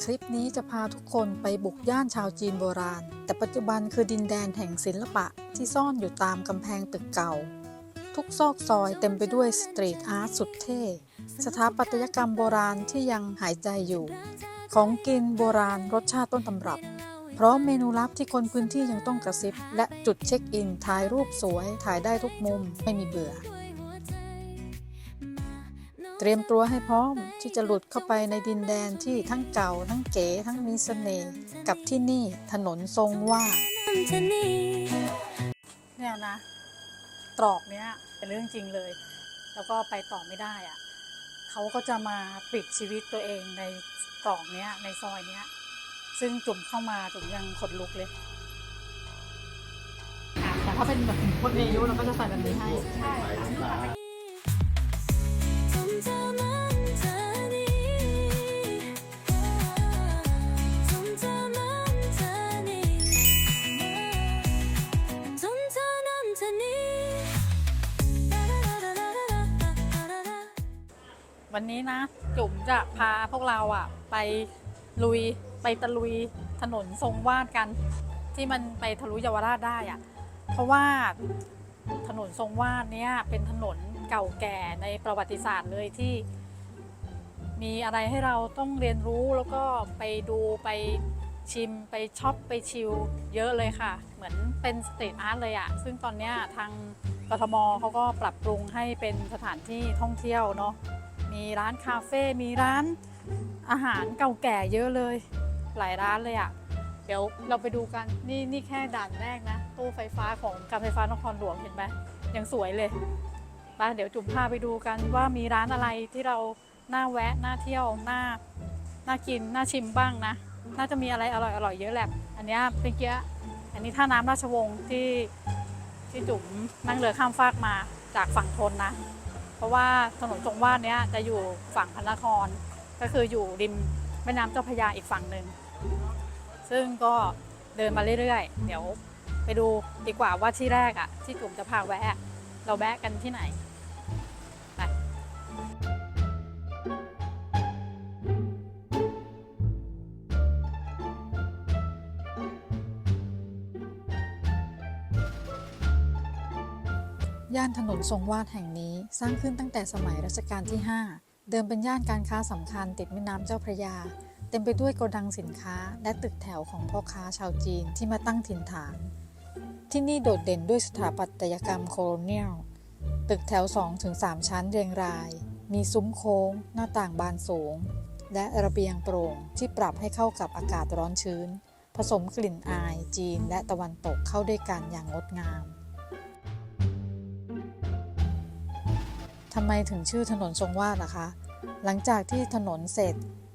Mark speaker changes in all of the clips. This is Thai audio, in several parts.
Speaker 1: คลิปนี้จะพาทุกคนไปบุกย่านชาวจีนโบราณ แต่ปัจจุบันคือดินแดนแห่งศิลปะที่ซ่อนอยู่ตามกำแพงตึกเก่า ทุกซอกซอยเต็มไปด้วยสตรีทอาร์ตสุดเท่ สถาปัตยกรรมโบราณที่ยังหายใจอยู่ ของกินโบราณรสชาติต้นตำรับ พร้อมเมนูลับที่คนพื้นที่ยังต้องกระซิบ และจุดเช็คอินถ่ายรูปสวยถ่ายได้ทุกมุมไม่มีเบื่อ เตรียมตัวให้พร้อมที่จะหลุดเข้าไปในดินแดนที่ทั้งเก่า ทั้งเก๋ทั้งมีเสน่ห์กับที่นี่ถนนทรงว่าดเนี่ยนะ ตรอกเนี้ยเป็นเรื่องจริงเลย แล้วก็ไปต่อไม่ได้อะเขาก็จะมาปิดชีวิตตัวเองในตรอกเนี้ยในซอยเนี้ย ซึ่งจุ่มเข้ามาจุ่มยังขนลุกเลยแต่ถ้าเป็นแบบคนมีอายุเราก็จะใส่แบบนี้ให้ใช่ วันนี้นะ จุ๋มจะพาพวกเราอะไปลุยไปตะลุยถนนทรงวาดกัน ที่มันไปทะลุเยาวราชได้อะเพราะว่าถนนทรงวาดเนี้ยเป็นถนนเก่าแก่ในประวัติศาสตร์เลยที่ มีอะไรให้เราต้องเรียนรู้แล้วก็ไปดูไปชิมไปช็อปไปชิลเยอะเลยค่ะ เหมือนเป็นสตรีทอาร์ตเลยอะซึ่งตอนเนี้ยทางกทมเขาก็ปรับปรุงให้เป็นสถานที่ท่องเที่ยวเนาะ มีร้านคาเฟ่ มีร้านอาหารเก่าแก่เยอะเลย หลายร้านเลยอะ่ะ เดี๋ยวเราไปดูกัน นี่นี่แค่ด่านแรกนะ ตู้ไฟฟ้าของการไฟฟ้านครหลวงเห็นไหมยังสวยเลยไปเดี๋ยวจุ่มพาไปดูกันว่ามีร้านอะไรที่เราน่าแวะ น่าเที่ยว น่า น่ากิน น่าชิมบ้างนะ น่าจะมีอะไรอร่อยอร่อยเยอะแหละ อันนี้เป็นเกี้ยอันนี้ท่าน้ำราชวงศ์ที่ที่จุ๋มนั่งเรือข้ามฟากมาจากฝั่งทนนะ ราะว่าถนนทรงวาดเนี้ยจะอยู่ฝั่งพระนคร ก็คืออยู่ริมแม่น้ำเจ้าพระยาอีกฝั่งหนึ่งซึ่งก็เดินมาเรื่อยๆ เดี๋ยวไปดูดีกว่าว่าที่แรกอะที่จุ่มจะพาแวะ เราแวะกันที่ไหนไปย่านถนนทรงวาดแห่งนี้ สร้างขึ้นตั้งแต่สมัยรัชกาลที่ 5 เดิมเป็นย่านการค้าสำคัญติดแม่น้ำเจ้าพระยา เต็มไปด้วยโกดังสินค้า และตึกแถวของพ่อค้าชาวจีนที่มาตั้งถิ่นฐาน ที่นี่โดดเด่นด้วยสถาปัตยกรรมโคโลเนียล ตึกแถว 2-3 ชั้นเรียงราย มีซุ้มโค้ง หน้าต่างบานสูง และระเบียงโปร่งที่ปรับให้เข้ากับอากาศร้อนชื้น ผสมกลิ่นอายจีนและตะวันตกเข้าด้วยกันอย่างงดงาม ทำไมถึงชื่อถนนทรงวาดล่ะคะ หลังจากที่ถนนเสร็จ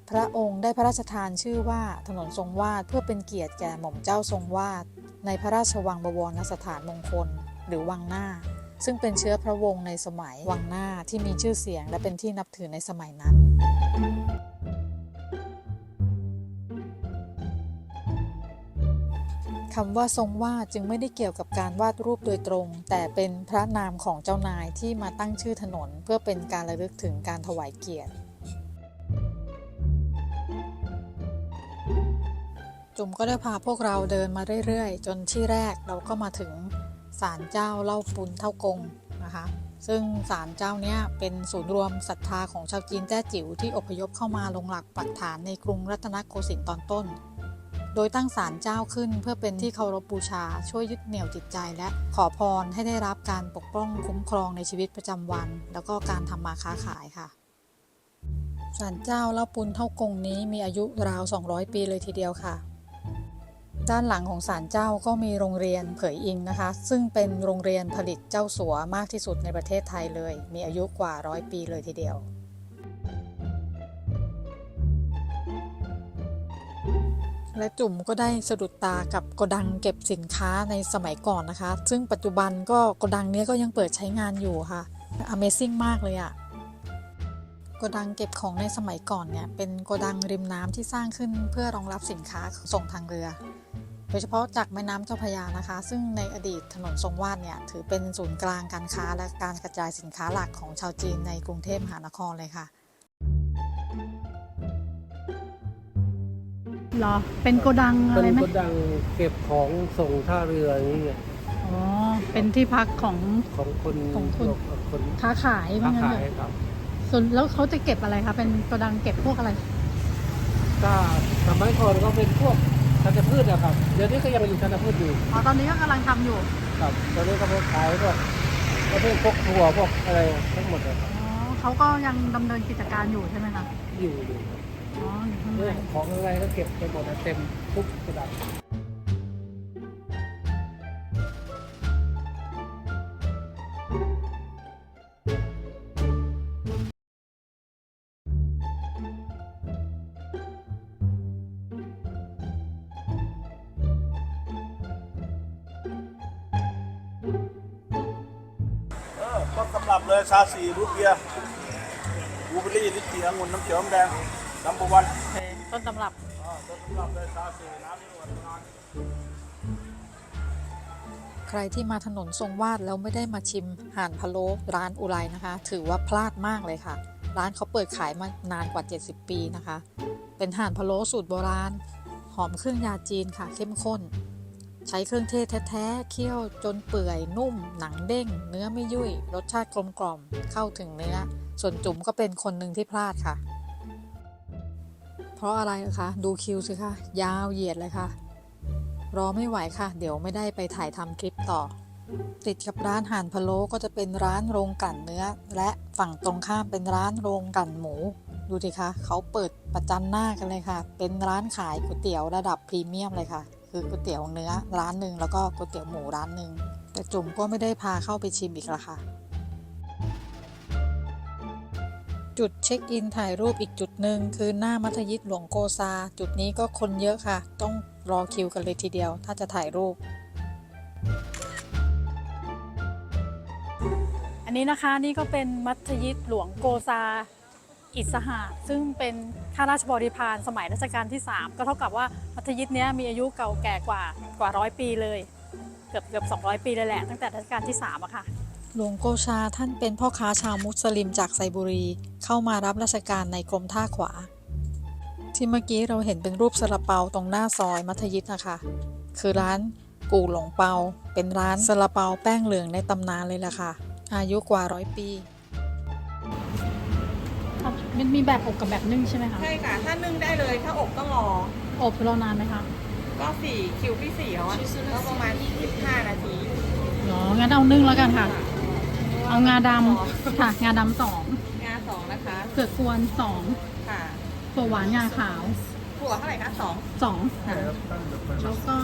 Speaker 1: พระองค์ได้พระราชทานชื่อว่าถนนทรงวาดเพื่อเป็นเกียรติแก่หม่อมเจ้าทรงวาด ในพระราชวังบวรสถานมงคล หรือวังหน้า ซึ่งเป็นเชื้อพระวงศ์ในสมัยวังหน้าที่มีชื่อเสียงและเป็นที่นับถือในสมัยนั้น คำว่าทรงวาดจึงไม่ได้เกี่ยวกับการวาดรูปโดยตรง แต่เป็นพระนามของเจ้านายที่มาตั้งชื่อถนน เพื่อเป็นการระลึกถึงการถวายเกียรติ จุ๋มก็ได้พาพวกเราเดินมาเรื่อยๆ จนที่แรกเราก็มาถึงศาลเจ้าเล่าปุนเท่ากงนะคะ ซึ่งศาลเจ้าเนี้ยเป็นศูนย์รวมศรัทธาของชาวจีนแต้จิ๋วที่อพยพเข้ามาลงหลักปักฐานในกรุงรัตนโกสินทร์ตอนต้น โดยตั้งศาลเจ้าขึ้นเพื่อเป็นที่เคารพบูชาช่วยยึดเหนี่ยวจิตใจ และขอพรให้ได้รับการปกป้องคุ้มครองในชีวิตประจำวัน แล้วก็การทำมาค้าขายค่ะศาลเจ้าเล่าปุนเท่ากงนี้มีอายุราว 200 ปีเลยทีเดียวค่ะ ด้านหลังของศาลเจ้าก็มีโรงเรียนเผยอิงนะคะ ซึ่งเป็นโรงเรียนผลิตเจ้าสัวมากที่สุดในประเทศไทยเลย มีอายุกว่าร้อยปีเลยทีเดียว และจุ่มก็ได้สะดุดตากับโกดังเก็บสินค้าในสมัยก่อนนะคะ ซึ่งปัจจุบันก็โกดังนี้ก็ยังเปิดใช้งานอยู่ค่ะ Amazing มากเลยอะโกดังเก็บของในสมัยก่อนเนี่ยเป็นโกดังริมน้ำที่สร้างขึ้นเพื่อรองรับสินค้าส่งทางเรือ โดยเฉพาะจากแม่น้ำเจ้าพระยานะคะ ซึ่งในอดีตถนนทรงวาดเนี่ยถือเป็นศูนย์กลางการค้าและการกระจายสินค้าหลักของชาวจีนในกรุงเทพมหานครเลยค่ะ เหรอ เป็นโกดังอะ
Speaker 2: เป็
Speaker 1: ไร
Speaker 2: น
Speaker 1: ไหม
Speaker 2: กระดังเก็บของส่งท่าเรืออย่างเงี้ย
Speaker 1: อ๋อ เป็นที่พักของ
Speaker 2: ของคน
Speaker 1: ของคน
Speaker 2: คน
Speaker 1: ค้าขาย
Speaker 2: ค้า
Speaker 1: ว่างั้น
Speaker 2: ขาย
Speaker 1: เถอะ
Speaker 2: ครับ
Speaker 1: ส่วนแล้วเขาจะเก็บอะไรคะ เป็นโกดังเก็บพวกอะไร
Speaker 2: ก็สมัยก่อนก็เป็นพวกชันพืชนะครับ เดี๋ยวนี้ก็ยังอยู่ชันพืชอยู่
Speaker 1: อ๋อ ตอนนี้ก็กำลังทำอยู่
Speaker 2: ครับตอนนี้ก็ไปขายพวกประเภทพวกถั่วพวกอะไรทั้งหมดเลยครับ
Speaker 1: อ๋อเขาก็ยังดำเนินกิจการอยู่ใช่ไหมคะ
Speaker 2: อยู่อยู่
Speaker 1: อ๋ออยู่ ข้างใน
Speaker 2: เรื่องของอะไรก็เก็บไปหมดนเต็มทุกกระดัง
Speaker 3: เออต้นตำรับเลยชาสีรูทเบียร์บูเบอรี่ลิ้นจี่องุ่นน้ำเขียวน้ำแดง น้ำบวัน
Speaker 1: โอเคต้นตำรับ
Speaker 3: อ่าต้นตำรับเลยชาสีน้ำนี่หวานนาน
Speaker 1: ใครที่มาถนนทรงวาดแล้วไม่ได้มาชิมห่านพะโล้ร้านอุไรนะคะ ถือว่าพลาดมากเลยค่ะ ร้านเขาเปิดขายมานานกว่า 70 ปีนะคะ เป็นห่านพะโล้สูตรโบราณ หอมเครื่องยาจีนค่ะเข้มข้น ใช้เครื่องเทศแท้ๆเคี่ยวจนเปื่อยนุ่ม หนังเด้ง เนื้อไม่ยุ่ย รสชาติกลมกล่อมเข้าถึงเนื้อ ส่วนจุ๋มก็เป็นคนหนึ่งที่พลาดค่ะ เพราะอะไรคะ ดูคิวสิคะยาวเหยียดเลยค่ะ รอไม่ไหวค่ะ เดี๋ยวไม่ได้ไปถ่ายทำคลิปต่อ ติดกับร้านห่านพะโล้ก็จะเป็นร้านโรงกั่นเนื้อ และฝั่งตรงข้ามเป็นร้านโรงกั่นหมู ดูสิคะเขาเปิดประจันหน้ากันเลยค่ะ เป็นร้านขายก๋วยเตี๋ยวระดับพรีเมียมเลยค่ะ คือก๋วยเตี๋ยวเนื้อร้านหนึ่งแล้วก็ก๋วยเตี๋ยวหมูร้านหนึ่งแต่จุ๋มก็ไม่ได้พาเข้าไปชิมอีกละค่ะ จุดเช็คอินถ่ายรูปอีกจุดหนึ่งคือหน้ามัธยิดหลวงโกซา จุดนี้ก็คนเยอะค่ะ ต้องรอคิวกันเลยทีเดียว ถ้าจะถ่ายรูป อันนี้นะคะนี่ก็เป็นมัธยิดหลวงโกซา อิสหะซึ่งเป็นข้าราชบริพารสมัยรัชกาลที่ 3 ก็เท่ากับว่ามัธยิดเนี้ยมีอายุเก่าแก่กว่ากว่าร้อยปีเลย เกือบเกือบ200 ปีเลยแหละตั้งแต่รัชกาลที่3อะค่ะ หลวงโกชาท่านเป็นพ่อค้าชาวมุสลิมจากไซบุรี เข้ามารับราชการในกรมท่าขวา ที่เมื่อกี้เราเห็นเป็นรูปซาลาเปาตรงหน้าซอยมัธยิดนะคะ คือร้านกู่หลงเปา เป็นร้านซาลาเปาแป้งเหลืองในตำนานเลยล่ะค่ะ อายุกว่าร้อยปีมันมีแบบอบกับแบบนึ่งใช่ไหมคะ
Speaker 4: ใช่ค่ะ ถ้านึ่งได้เลย ถ้าอบต้องรอ
Speaker 1: อบรอนานไหมคะ
Speaker 4: ก็สี่คิวพี่สี่เขาอะก็ประมาณ15นาที
Speaker 1: อ๋อ งั้นเอานึ่งแล้วกันค่ะ เอางาดำค่ะ งาดำสอง
Speaker 4: งาสองนะคะ
Speaker 1: เผือกกวนสอง
Speaker 4: ค่ะ
Speaker 1: ถั่วหวานงาขาว
Speaker 4: ถั่วเท่าไหร่คะสอง
Speaker 1: สองค่ะแล้วก็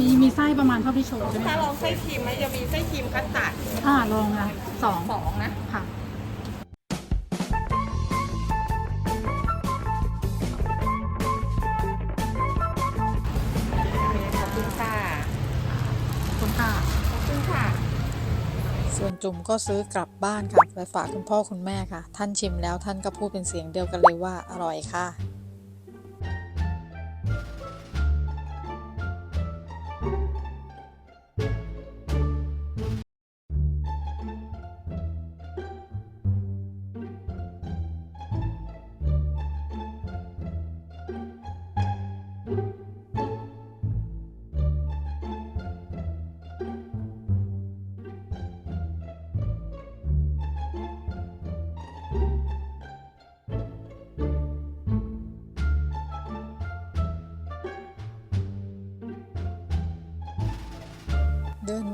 Speaker 1: มีมีไส้ประมาณเท่าที่โชว์ใช่ไหม
Speaker 4: ถ้า
Speaker 1: คะ
Speaker 4: ลองไส้ครีมไหมจะมีไส้ครีมคัสตาร์ด
Speaker 1: อ่าลองอะสอง
Speaker 4: สองนะ
Speaker 1: ค่ะ จุ่มก็ซื้อกลับบ้านค่ะไปฝากคุณพ่อคุณแม่ค่ะ ท่านชิมแล้วท่านก็พูดเป็นเสียงเดียวกันเลยว่าอร่อยค่ะ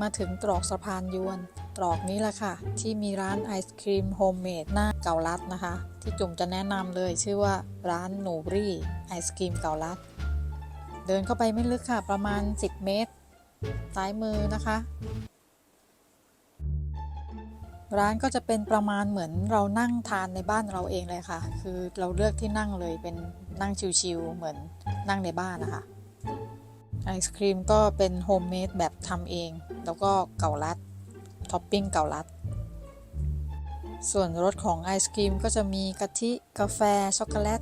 Speaker 1: มาถึงตรอกสะพานยวน ตรอกนี้แหละค่ะ ที่มีร้านไอศครีมโฮมเมดหน้าเกาลัดนะคะ ที่จุ่มจะแนะนำเลยชื่อว่าร้านหนูบรี่ไอศครีมเกาลัด เดินเข้าไปไม่ลึกค่ะประมาณ 10 เมตร ซ้ายมือนะคะ ร้านก็จะเป็นประมาณเหมือนเรานั่งทานในบ้านเราเองเลยค่ะ คือเราเลือกที่นั่งเลยเป็นนั่งชิวๆเหมือนนั่งในบ้านนะคะไอศครีมก็เป็นโฮมเมดแบบทำเอง แล้วก็เกาลัดท็อปปิ้งเกาลัด ส่วนรสของไอศครีมก็จะมีกะทิกาแฟ ช็อกโกแลต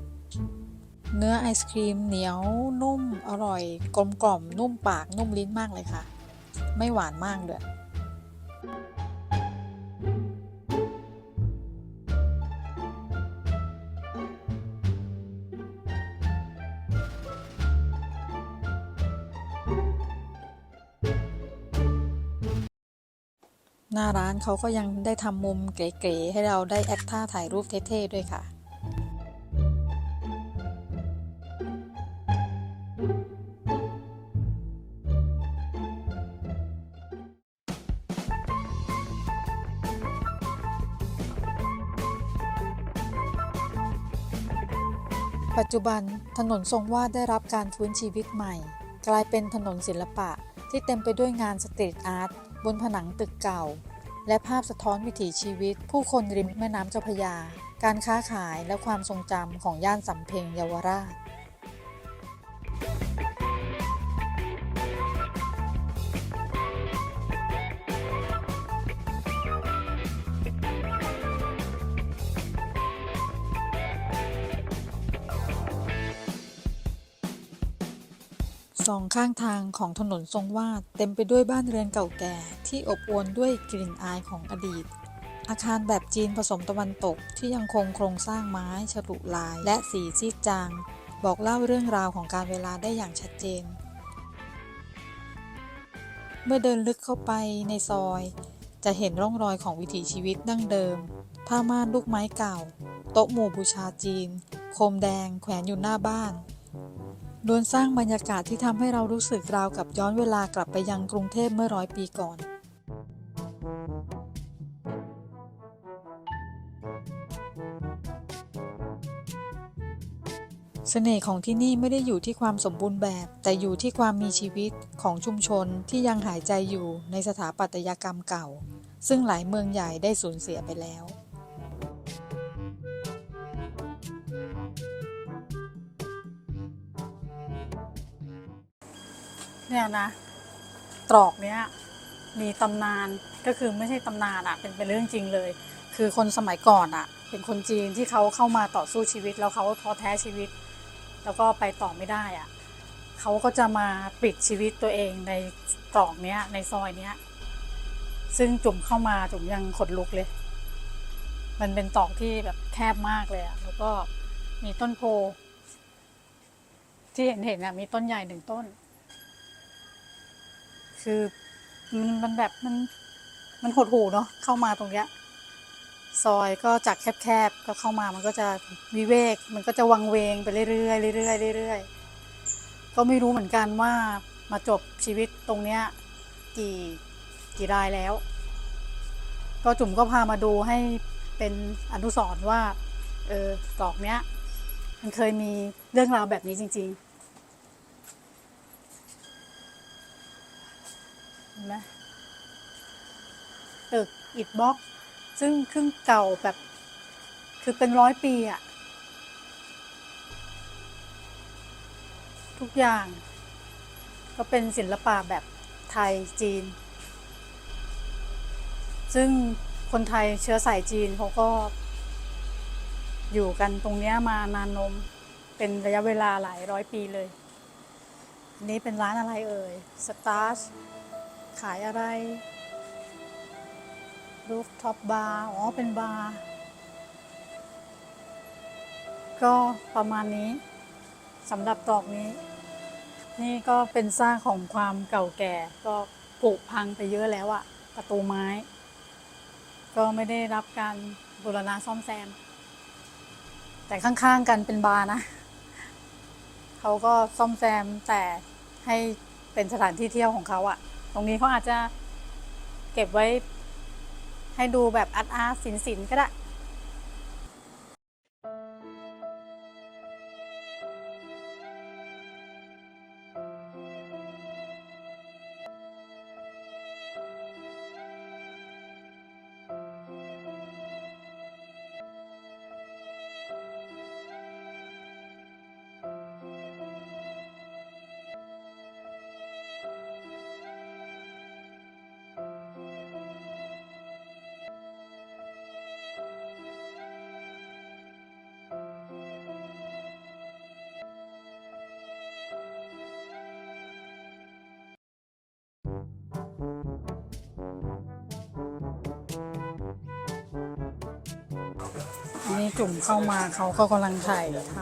Speaker 1: เนื้อไอศครีมเหนียวนุ่มอร่อย กลมกล่อมนุ่มปากนุ่มลิ้นมากเลยค่ะ ไม่หวานมากด้วย
Speaker 5: หน้าร้านเขาก็ยังได้ทำมุมเก๋ๆให้เราได้แอคท่าถ่ายรูปเท่ๆด้วยค่ะปัจจุบันถนนทรงวาดได้รับการฟื้นชีวิตใหม่ กลายเป็นถนนศิลปะที่เต็มไปด้วยงานสตรีทอาร์ต บนผนังตึกเก่า และภาพสะท้อนวิถีชีวิต ผู้คนริมแม่น้ำเจ้าพระยา การค้าขายและความทรงจำของย่านสำเพ็งเยาวราช สองข้างทางของถนนทรงวาดเต็มไปด้วยบ้านเรือนเก่าแก่ที่อบอวลด้วยกลิ่นอายของอดีต อาคารแบบจีนผสมตะวันตกที่ยังคงโครงสร้างไม้ ฉลุลาย และสีซีดจาง บอกเล่าเรื่องราวของการเวลาได้อย่างชัดเจน เมื่อเดินลึกเข้าไปในซอย จะเห็นร่องรอยของวิถีชีวิตดั้งเดิม ผ้าม่านลูกไม้เก่า โต๊ะหมู่บูชาจีน โคมแดงแขวนอยู่หน้าบ้าน ล้วนสร้างบรรยากาศที่ทำให้เรารู้สึกราวกับย้อนเวลากลับไปยังกรุงเทพเมื่อร้อยปีก่อนเสน่ห์ของที่นี่ไม่ได้อยู่ที่ความสมบูรณ์แบบ แต่อยู่ที่ความมีชีวิตของชุมชนที่ยังหายใจอยู่ในสถาปัตยกรรมเก่า ซึ่งหลายเมืองใหญ่ได้สูญเสียไปแล้ว เนี่ยนะ ตรอกเนี้ยมีตำนานก็คือไม่ใช่ตำนานอะเป็นเป็นเรื่องจริงเลย คือคนสมัยก่อนอะเป็นคนจีนที่เขาเข้ามาต่อสู้ชีวิต แล้วเขาท้อแท้ชีวิต แล้วก็ไปต่อไม่ได้อะเขาก็จะมาปิดชีวิตตัวเองในตรอกเนี้ยในซอยเนี้ย ซึ่งจุ่มเข้ามาจุ่มยังขนลุกเลย มันเป็นตรอกที่แบบแคบมากเลยอะแล้วก็มีต้นโพที่เห็นเห็นอะมีต้นใหญ่หนึ่งต้น คือมันมันแบบมันมันหดหูเนาะเข้ามาตรงเนี้ยซอยก็จากแคบๆก็เข้ามามันก็จะวิเวก มันก็จะวังเวงไปเรื่อยๆเรื่อยๆเรื่อยๆก็ไม่รู้เหมือนกันว่ามาจบชีวิตตรงเนี้ยกี่กี่รายแล้ว ก็จุ๋มก็พามาดูให้เป็นอนุสรณ์ว่าเออตอกเนี้ย มันเคยมีเรื่องราวแบบนี้จริง ๆ เห็นไหมตึกอิฐบล็อก ซึ่งครึ่งเก่าแบบ คือเป็นร้อยปีอะทุกอย่าง ก็เป็นศิลปะแบบไทยจีน ซึ่งคนไทยเชื้อสายจีนเขาก็อยู่กันตรงเนี้ยมานานนมเป็นระยะเวลาหลายร้อยปีเลย นี้เป็นร้านอะไรเอ่ย สตาร์ ขายอะไรรูฟท็อปบาร์ อ๋อ เป็นบาร์ ก็ประมาณนี้สำหรับตรอกนี้ นี่ก็เป็นสร้างของความเก่าแก่ ก็ผุพังไปเยอะแล้วอะประตูไม้ ก็ไม่ได้รับการบูรณะซ่อมแซม แต่ข้างๆกันเป็นบาร์นะ เขาก็ซ่อมแซมแต่ให้เป็นสถานที่เที่ยวของเขาอะ ตรงนี้เขาอาจจะเก็บไว้ให้ดูแบบอาร์ตอาร์ตศินสินก็ได้ จุ่มเข้ามาเขาก็กำลังถ่ายท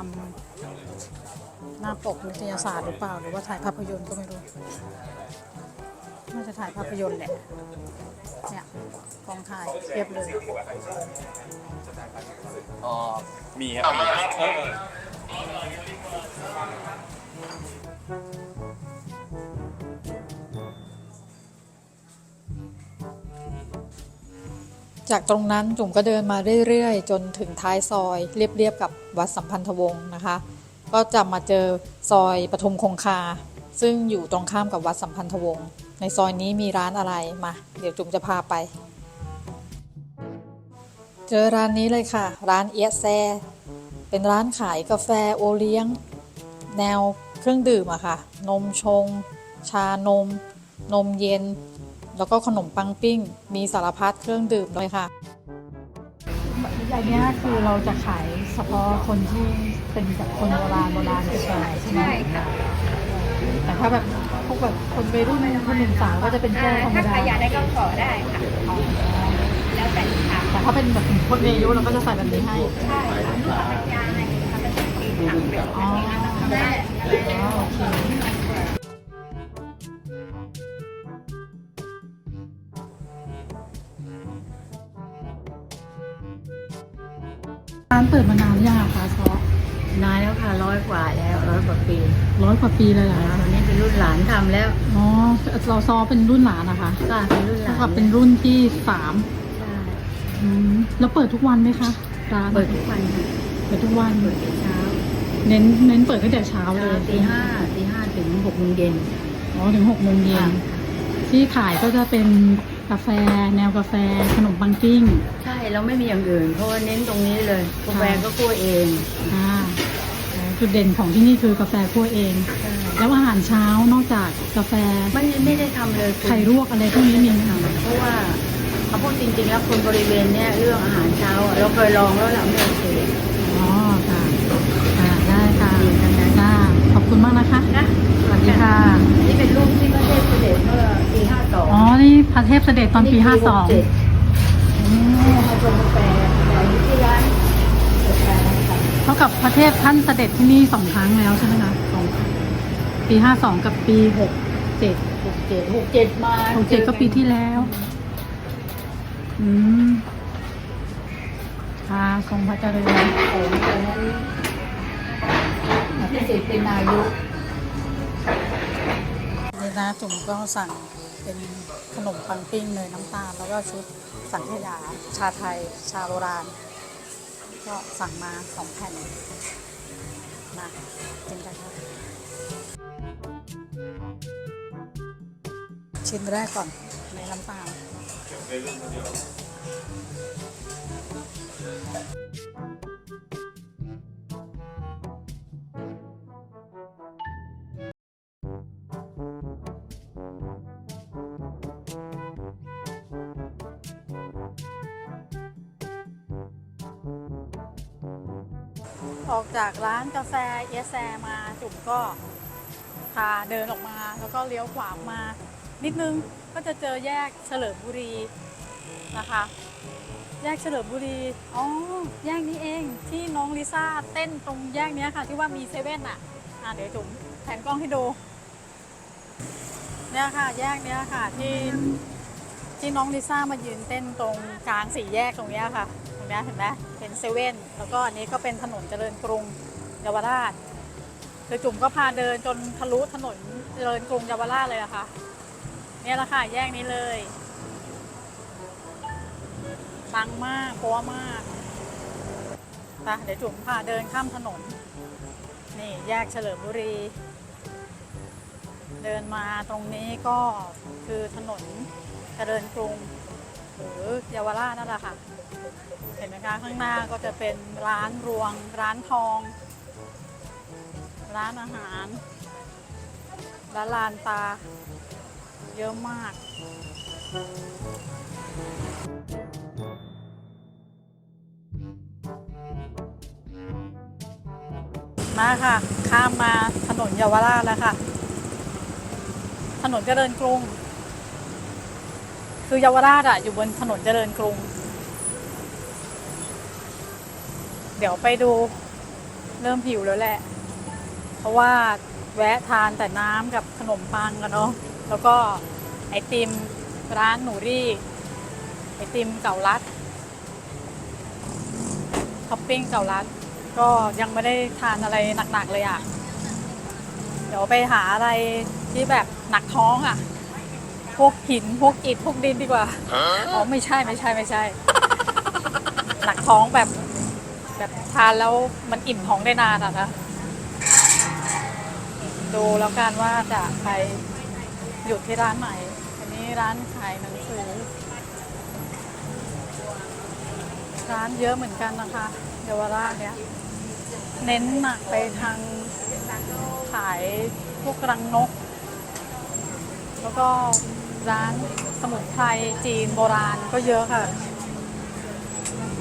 Speaker 5: ำหน้าปกนิตยสารหรือเปล่า หรือว่าถ่ายภาพยนตร์ก็ไม่รู้น่าจะถ่ายภาพยนตร์แหละเนี่ยกองถ่ายเทียบเลย
Speaker 1: อ๋อมีครับมีเออ
Speaker 5: จากตรงนั้นจุ๋มก็เดินมาเรื่อยๆ จนถึงท้ายซอยเรียบๆกับวัดสัมพันธวงศ์นะคะ ก็จะมาเจอซอยปทุมคงคา ซึ่งอยู่ตรงข้ามกับวัดสัมพันธวงศ์ในซอยนี้มีร้านอะไรมา เดี๋ยวจุ๋มจะพาไป เจอร้านนี้เลยค่ะ ร้านเอียแซ เป็นร้านขายกาแฟโอเลี้ยง แนวเครื่องดื่มอะค่ะ นมชง ชานม นมเย็น แล้วก็ขนมปังปิ้ง มีสารพัดเครื่องดื่มด้วยค่ะอันนี้คือเราจะขายเฉพาะคนที่เป็นแบบคนโบราณโบราณแก่ๆใช่ไหม
Speaker 4: ใช่ค่ะ
Speaker 5: แต่ถ้าแบบพวกแบบคนวัยรุ่นคนหนุ่มสาวก็จะเป็นแก้วธรรม
Speaker 4: ถ้า
Speaker 5: ดา
Speaker 4: ใครอยากได้ก็ขอได้ค่ะแล้วแต่ลูกค้า
Speaker 5: แต่ถ้าเป็นแบบคนมีอายุเราก็จะใส่แบบนี้ให้
Speaker 4: ใช่ค่ะลูกค้าเป็นยาอะไรค่ะเป็นสีถังเป็น
Speaker 5: อ๋อ
Speaker 4: ได้
Speaker 5: อ๋อโอเค เปิดมานานหรือยังอะคะซอ
Speaker 6: นานแล้วค่ะร้อยกว่าแล้วร้อยกว่าปี
Speaker 5: ร้อยกว่าปีเลยเหรอ
Speaker 6: ตอนนี้เป็นรุ่นหลานทำแล้ว
Speaker 5: อ๋อเราซอเป็นรุ่นหลานนะคะ
Speaker 6: ก็เป็นรุ่นห
Speaker 5: เท่า
Speaker 6: ลาน
Speaker 5: กับเป็นรุ่นที่สาม
Speaker 6: ใช่
Speaker 5: อืมแล้วเปิดทุกวันไหมคะร้าน
Speaker 6: เปิดทุกวันค่ะ
Speaker 5: เปิดทุกวัน
Speaker 6: เปิดแต่เช้า
Speaker 5: เน้นเน้นเปิดตั้งแต่เช้าเล
Speaker 6: เช้าย ตีห้าตีห้าถึงหกโมงเย็น
Speaker 5: อ๋อถึงหกโมงเย็น
Speaker 6: ค่ะ
Speaker 5: ที่ขายก็จะเป็น กาแฟ แนวกาแฟขนมปังปิ้ง
Speaker 6: ใช่เราไม่มีอย่างอื่น เพราะว่าเน้นตรงนี้เลยกาแฟก็คั่วเอง
Speaker 5: อ่าจุดเด่นของที่นี่คือกาแฟคั่วเอง
Speaker 6: ใช่
Speaker 5: แล้วอาหารเช้านอกจากกาแฟ
Speaker 6: มันไม่ได้ทำเลยคุณ
Speaker 5: ไข่ลวกอะไรพวกนี้มีไหมคะ
Speaker 6: เพราะว่าเขาพูดจริงๆแล้วคนบริเวณเนี้ยเรื่องอาหารเช้าอะเราเคยลองแล้วเราไม่โอเค
Speaker 5: อ๋อค่ะค่ะได้ค่ะ
Speaker 6: ดีทั้งนั้น
Speaker 5: จ้าขอบคุณมากนะคะ
Speaker 6: นะ
Speaker 5: สวัส ดีค่ะ
Speaker 6: นี่เป็นรูปที่พระเทพเสด็จเมื่อปีห้าสอง
Speaker 5: อ๋อ นี่พระเทพเสด็จตอนปีห้าสอง
Speaker 6: มาชมกาแฟแต่อยู่ที่ร้านกาแฟค่ะ
Speaker 5: เท่ากับพระเทพท่านเสด็จที่นี่สองครั้งแล้วใช่ไหมคะ
Speaker 6: ของ
Speaker 5: ปีห้าสองกับปีหกเจ็ด
Speaker 6: หกเจ็ดหกเจ็ดมา
Speaker 5: หกเจ็ดก็ปีที่แล้ว อืมค่ะทรงพระเจริญ
Speaker 6: ของตอนนั้นพิเศษเป็นนายก
Speaker 5: นะจุ๋มก็สั่งเป็นขนมปังปิ้งเนยน้ำตาล แล้วก็ชุดสังขยา ชาไทย ชาโบราณ ก็สั่งมาสองแผ่นนะกินกันค่ะชิ้นแรกก่อนในน้ำตาล ออกจากร้านกาแฟเอสแซมาจุ๋มก็พาเดินออกมา แล้วก็เลี้ยวขวามา นิดนึงก็จะเจอแยกเฉลิมบุรีนะคะ แยกเฉลิมบุรีอ๋อแยกนี้เองที่น้องลิซ่าเต้นตรงแยกนี้ค่ะที่ว่ามีเซเว่นอะอะเดี๋ยวจุ๋มแผนกล้องให้ดูเนี่ยค่ะแยกเนี้ยค่ะที่ที่น้องลิซ่ามายืนเต้นตรงกลางสี่แยกตรงเนี้ยค่ะ งเนี้เห็นไหมเป็นเซเว่นแล้วก็อันนี้ก็เป็นถนนเจริญกรุงเยาวราชคือจุ๋มก็พาเดินจนทะลุถนนเจริญกรุงเยาวราชเลยอะคะ เนี่ยแหละค่ะแยกนี้เลยปังมากปัวมากไปเดี๋ยวจุ๋มพาเดินข้ามถนน นี่แยกเฉลิมบุรี เดินมาตรงนี้ก็คือถนนเจริญกรุง หรือเยาวราชนั่นแหละค่ะ เห็นไหมคะข้างหน้าก็จะเป็นร้านรวง ร้านทอง ร้านอาหาร ร้านลานตา เยอะมากมาค่ะ ข้ามมาถนนเยาวราชแล้วค่ะ ถนนเจริญกรุง คือเยาวราชอะอยู่บนถนนเจริญกรุง เดี๋ยวไปดูเริ่มหิวแล้วแหละ เพราะว่าแวะทานแต่น้ำกับขนมปังกันเนาะแล้วก็ไอติมร้านหนูรี่ ไอติมเก่ารัดท็อปปิ้งเก่ารัด ก็ยังไม่ได้ทานอะไรหนักๆเลยอะ เดี๋ยวไปหาอะไรที่แบบหนักท้องอะ พวกหินพวกอิฐพวกดินดีกว่าอ๋อไม่ใช่ไม่ใช่ไม่ใช่ หนักท้องแบบ แบบทานแล้วมันอิ่มท้องได้นานอะนะดูแล้วกันว่าจะไปหยุดที่ร้านไหนอันนี้ร้านขายหนังสือ ร้านเยอะเหมือนกันนะคะเยาวราชเนี้ยเน้นหนักไปทางขายพวกรังนก แล้วก็ ร้านสมุนไพรจีนโบราณก็เยอะค่ะ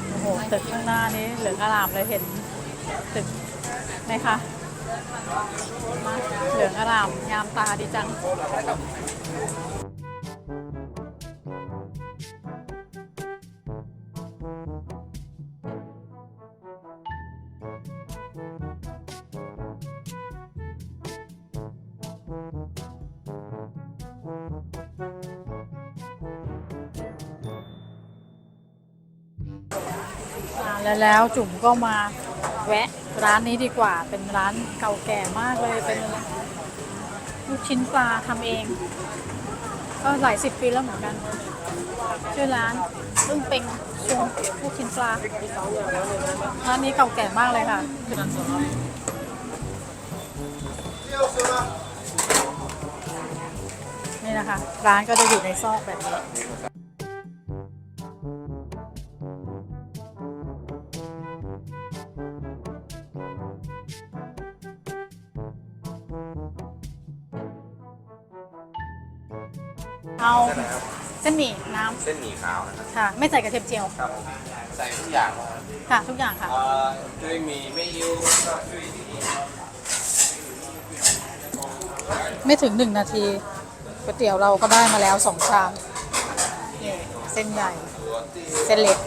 Speaker 5: โอ้โห ตึกข้างหน้านี้เหลืองอลามเลยเห็นตึกไหมคะมาเหลืองอลามงามตาดีจัง แล้วจุ๋มก็มาแวะร้านนี้ดีกว่า เป็นร้านเก่าแก่มากเลย เป็นลูกชิ้นปลาทำเอง ก็หลายสิบปีแล้วเหมือนกัน ชื่อร้านอึ้งเป็งชุงลูกชิ้นปลา ร้านนี้เก่าแก่มากเลยค่ะ นี่นะคะ ร้านก็จะอยู่ในซอกแบบนี้ เส้นหมี่น้
Speaker 1: เส้นหมี่ขาวนะครับำ
Speaker 5: ค่ะ ไม่ใส่กระเทียมเจียว
Speaker 1: ครับผมใส่ทุกอย่างนะครับ
Speaker 5: ค่ะ ทุกอย่างค่ะ
Speaker 1: เอ่อด้วยหมี่ไม่ยิ้วก็ด้วย
Speaker 5: ไม่ถึงหนึ่งนาทีก๋วยเตี๋ยวเราก็ได้มาแล้วสองชามนี่เส้นใหญ่ เส้นเล็ก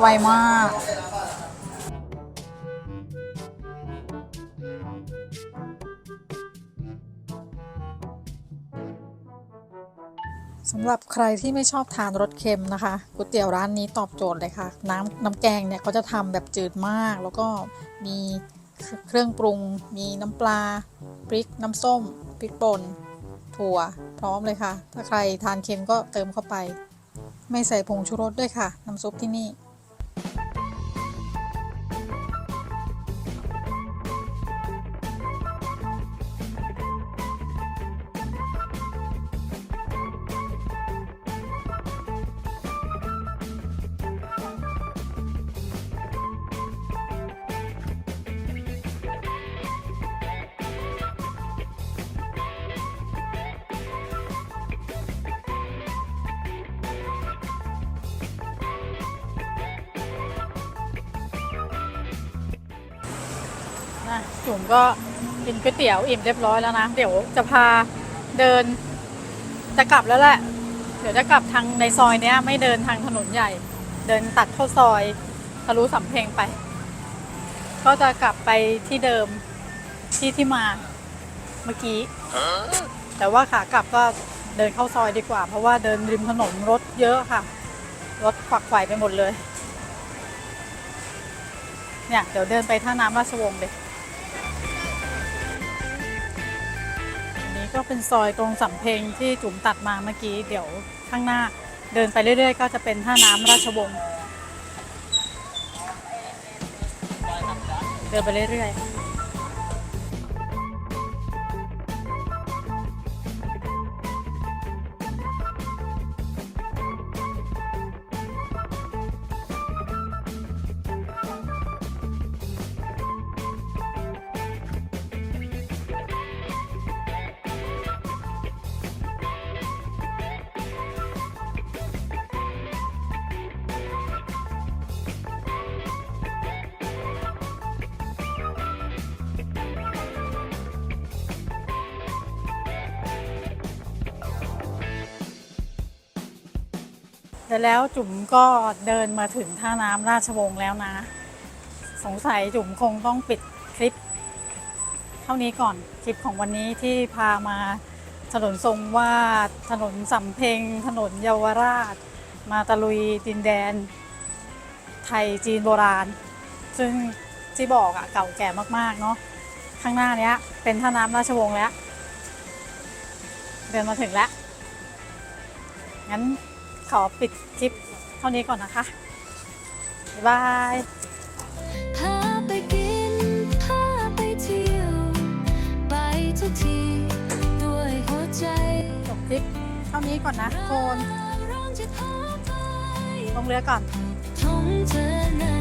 Speaker 5: ไวมาก สำหรับใครที่ไม่ชอบทานรสเค็มนะคะก๋วยเตี๋ยวร้านนี้ตอบโจทย์เลยค่ะ น้ำน้ำแกงเนี่ยเขาจะทำแบบจืดมาก แล้วก็มีเครื่องปรุง มีน้ำปลาพริกน้ำส้มพริกป่นถั่ว พร้อมเลยค่ะ ถ้าใครทานเค็มก็เติมเข้าไป ไม่ใส่ผงชูรสด้วยค่ะ น้ำซุปที่นี่ นะจุ๋มก็กินก๋วยเตี๋ยวอิ่มเรียบร้อยแล้วนะ เดี๋ยวจะพาเดิน จะกลับแล้วแหละ เดี๋ยวจะกลับทางในซอยเนี้ย ไม่เดินทางถนนใหญ่ เดินตัดเข้าซอยทะลุสำเพ็งไป ก็จะกลับไปที่เดิมที่ที่มาเมื่อกี้ แต่ว่าขากลับก็เดินเข้าซอยดีกว่า เพราะว่าเดินริมถนนรถเยอะค่ะ รถขวักไขวไปหมดเลย เนี่ย เดี๋ยวเดินไปท่าน้ำราชวงศ์เลย นี้ก็เป็นซอยตรงสำเพ็งที่จุ๋มตัดมาเมื่อกี้ เดี๋ยวข้างหน้าเดินไปเรื่อยๆ ก็จะเป็นท่าน้ำราชวงศ์เดินไปเรื่อยๆ ร็จแล้วจุ๋มก็เดินมาถึงท่าน้ำราชวงศ์แล้วนะ สงสัยจุ๋มคงต้องปิดคลิป เท่านี้ก่อนคลิปของวันนี้ที่พามาถนนทรงวาดถนนสำเพ็ง ถนนเยาวราช มาตะลุยดินแดน ไทยจีนโบราณ ซึ่งที่บอกอะเก่าแก่มาก ๆ เนาะข้างหน้านี้เป็นท่าน้ำราชวงศ์แล้ว เดินมาถึงแล้วงั้น ขอปิดคลิปเท่านี้ก่อนนะคะ บ๊ายบาย
Speaker 7: พาไปกินพาไปเที่ยว ไปทุกที่ด้วยหัวใจ
Speaker 5: จบคลิปเท่านี้ก่อนนะทุกคน
Speaker 7: ร้องจะขอไป
Speaker 5: ลงเรือก่อน
Speaker 7: ท่องเธอนา